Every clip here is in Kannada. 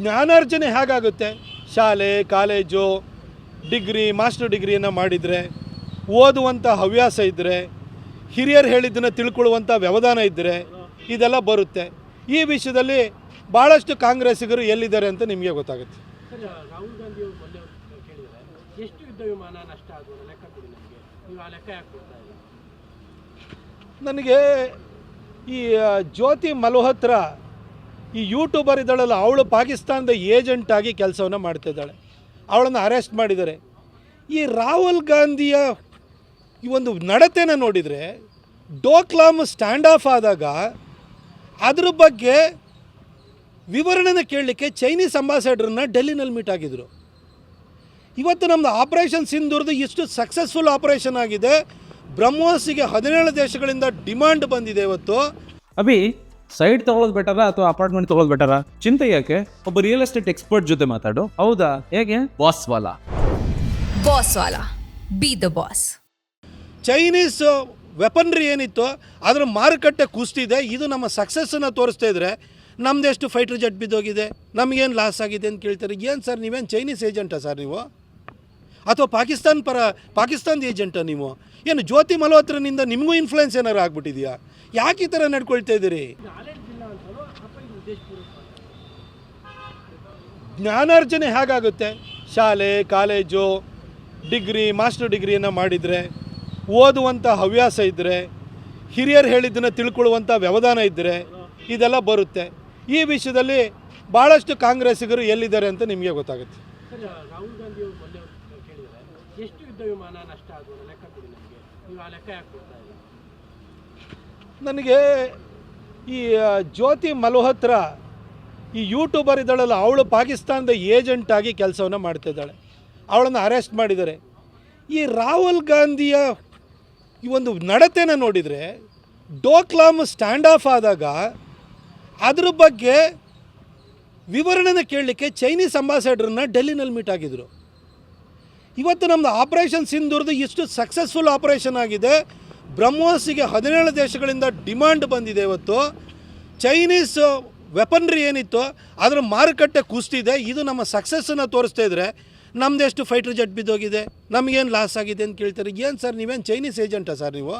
ಜ್ಞಾನಾರ್ಜನೆ ಹೇಗಾಗುತ್ತೆ? ಶಾಲೆ ಕಾಲೇಜು ಡಿಗ್ರಿ ಮಾಸ್ಟರ್ ಡಿಗ್ರಿಯನ್ನು ಮಾಡಿದರೆ ಓದುವಂಥ ಹವ್ಯಾಸ ಇದ್ದರೆ ಹಿರಿಯರು ಹೇಳಿದ್ದನ್ನು ತಿಳ್ಕೊಳ್ಳುವಂಥ ವ್ಯವಧಾನ ಇದ್ದರೆ ಇದೆಲ್ಲ ಬರುತ್ತೆ. ಈ ವಿಷಯದಲ್ಲಿ ಭಾಳಷ್ಟು ಕಾಂಗ್ರೆಸ್ಸಿಗರು ಎಲ್ಲಿದ್ದಾರೆ ಅಂತ ನಿಮಗೆ ಗೊತ್ತಾಗುತ್ತೆ. ನನಗೆ ಈ ಜ್ಯೋತಿ ಮಲ್ಹೋತ್ರ ಈ ಯೂಟ್ಯೂಬರ್ ಇದ್ದಾಳಲ್ಲ, ಅವಳು ಪಾಕಿಸ್ತಾನದ ಏಜೆಂಟ್ ಆಗಿ ಕೆಲಸವನ್ನು ಮಾಡ್ತಿದ್ದಾಳೆ. ಅವಳನ್ನು ಅರೆಸ್ಟ್ ಮಾಡಿದ್ದಾರೆ. ಈ ರಾಹುಲ್ ಗಾಂಧಿಯ ಈ ಒಂದು ನಡತೆನ ನೋಡಿದರೆ, ಡೋಕ್ಲಾಮ್ ಸ್ಟ್ಯಾಂಡ್ ಆಫ್ ಆದಾಗ ಅದ್ರ ಬಗ್ಗೆ ವಿವರಣೆನ ಕೇಳಲಿಕ್ಕೆ ಚೈನೀಸ್ ಅಂಬಾಸಡರ್ನ ಡೆಲ್ಲಿನಲ್ಲಿ ಮೀಟ್ ಆಗಿದ್ರು. ಇವತ್ತು ನಮ್ಮದು ಆಪರೇಷನ್ ಸಿಂಧೂರ್ದು ಇಷ್ಟು ಸಕ್ಸಸ್ಫುಲ್ ಆಪರೇಷನ್ ಆಗಿದೆ. ಬ್ರಹ್ಮೋಸ್ಗೆ ಹದಿನೇಳು ದೇಶಗಳಿಂದ ಡಿಮಾಂಡ್ ಬಂದಿದೆ ಇವತ್ತು. ಅಭಿ ಸೈಡ್ ತಗೊಳ್ಳೋದು ಬೆಟರ ಅಥವಾ ಅಪಾರ್ಟ್ಮೆಂಟ್ ತಗೊಳ್ಳೋದು ಬೆಟರ? ಚಿಂತೆ ಯಾಕೆ? ಒಬ್ಬ ರಿಯಲ್ ಎಸ್ಟೇಟ್ ಎಕ್ಸ್ಪರ್ಟ್ ಜೊತೆ ಮಾತಾಡು. ಹೌದಾ? ಹೇಗೆ? ಬಾಸ್ ವಾಲಾ. Boss Vala. Be the boss Chinese weaponry ಏನಿತ್ತು ಅದರ ಮಾರುಕಟ್ಟೆ ಕುಸ್ತಿದೆ. ಇದು ನಮ್ಮ ಸಕ್ಸಸ್ಸನ್ನು ತೋರಿಸ್ತಾ ಇದ್ರೆ ನಮ್ದೆಷ್ಟು ಫೈಟರ್ ಜೆಟ್ ಬಿದ್ದೋಗಿದೆ ನಮಗೇನು ಲಾಸ್ ಆಗಿದೆ ಅಂತ ಕೇಳ್ತಾರೆ. ಏನು ಸರ್ ನೀವೇನು ಚೈನೀಸ್ ಏಜೆಂಟಾ ಸರ್ ನೀವು? ಅಥವಾ ಪಾಕಿಸ್ತಾನ್ ಪರ, ಪಾಕಿಸ್ತಾನದ ಏಜೆಂಟ ನೀವು? ಏನು ಜ್ಯೋತಿ ಮಲ್ಹೋತ್ರನಿಂದ ನಿಮಗೂ ಇನ್ಫ್ಲುಯೆನ್ಸ್ ಏನಾರು ಆಗ್ಬಿಟ್ಟಿದೆಯಾ? ಯಾಕೆ ಈ ಥರ ನಡ್ಕೊಳ್ತಾ ಇದ್ದೀರಿ? ಜ್ಞಾನಾರ್ಜನೆ ಹೇಗಾಗುತ್ತೆ? ಶಾಲೆ, ಕಾಲೇಜು, ಡಿಗ್ರಿ, ಮಾಸ್ಟರ್ ಡಿಗ್ರಿಯನ್ನು ಮಾಡಿದರೆ ಓದುವಂಥ ಹವ್ಯಾಸ ಇದ್ದರೆ ಹಿರಿಯರು ಹೇಳಿದ್ದನ್ನು ತಿಳ್ಕೊಳ್ಳುವಂಥ ವ್ಯವಧಾನ ಇದ್ದರೆ ಇದೆಲ್ಲ ಬರುತ್ತೆ. ಈ ವಿಷಯದಲ್ಲಿ ಭಾಳಷ್ಟು ಕಾಂಗ್ರೆಸ್ಸಿಗರು ಎಲ್ಲಿದ್ದಾರೆ ಅಂತ ನಿಮಗೆ ಗೊತ್ತಾಗುತ್ತೆ. ಎಷ್ಟು ಯುದ್ಧ ವಿಮಾನ ನಷ್ಟ ಆಗುವ ಲೆಕ್ಕ ಕೊಡಿ ನಮಗೆ? ನೀವು ಆ ಲೆಕ್ಕ ಯಾಕೆ ಕೊಡ್ತಾ ಇಲ್ಲ ನನಗೆ ಈ ಜ್ಯೋತಿ ಮಲ್ಹೋತ್ರ ಈ ಯೂಟ್ಯೂಬರ್ ಇದ್ದಾಳಲ್ಲ, ಅವಳು ಪಾಕಿಸ್ತಾನದ ಏಜೆಂಟ್ ಆಗಿ ಕೆಲಸವನ್ನು ಮಾಡ್ತಿದ್ದಾಳೆ ಅವಳನ್ನು ಅರೆಸ್ಟ್ ಮಾಡಿದ್ದಾರೆ. ಈ ರಾಹುಲ್ ಗಾಂಧಿಯ ಈ ಒಂದು ನಡತೆನ ನೋಡಿದರೆ, ಡೋಕ್ಲಾಮ್ ಸ್ಟ್ಯಾಂಡ್ ಆಫ್ ಆದಾಗ ಅದ್ರ ಬಗ್ಗೆ ವಿವರಣೆನ ಕೇಳಲಿಕ್ಕೆ ಚೈನೀಸ್ ಅಂಬಾಸಡರ್ನ ಡೆಲ್ಲಿನಲ್ಲಿ ಮೀಟ್ ಆಗಿದ್ರು. ಇವತ್ತು ನಮ್ಮದು ಆಪರೇಷನ್ ಸಿಂಧೂರ್ದು ಇಷ್ಟು ಸಕ್ಸಸ್ಫುಲ್ ಆಪರೇಷನ್ ಆಗಿದೆ. ಬ್ರಹ್ಮೋಸಿಗೆ ಹದಿನೇಳು ದೇಶಗಳಿಂದ ಡಿಮಾಂಡ್ ಬಂದಿದೆ ಇವತ್ತು. ಚೈನೀಸ್ ವೆಪನ್ರಿ ಏನಿತ್ತು, ಅದರ ಮಾರುಕಟ್ಟೆ ಕುಸ್ತಿದೆ. ಇದು ನಮ್ಮ ಸಕ್ಸಸ್ಸನ್ನು ತೋರಿಸ್ತಾ ಇದ್ರೆ ನಮ್ದು ಎಷ್ಟು ಫೈಟರ್ ಜೆಟ್ ಬಿದ್ದೋಗಿದೆ, ನಮಗೇನು ಲಾಸ್ ಆಗಿದೆ ಅಂತ ಕೇಳ್ತಾರೆ. ಏನು ಸರ್, ನೀವೇನು ಚೈನೀಸ್ ಏಜೆಂಟಾ ಸರ್ ನೀವು?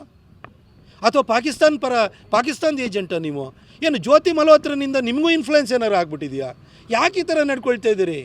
ಅಥವಾ ಪಾಕಿಸ್ತಾನ್ ಪರ, ಪಾಕಿಸ್ತಾನದ ಏಜೆಂಟಾ ನೀವು? ಏನು ಜ್ಯೋತಿ ಮಲ್ಹೋತ್ರನಿಂದ ನಿಮಗೂ ಇನ್ಫ್ಲುಯೆನ್ಸ್ ಏನಾರು ಆಗ್ಬಿಟ್ಟಿದೆಯಾ? ಯಾಕೆ ಈ ಥರ ನಡ್ಕೊಳ್ತಾ ಇದ್ದೀರಿ?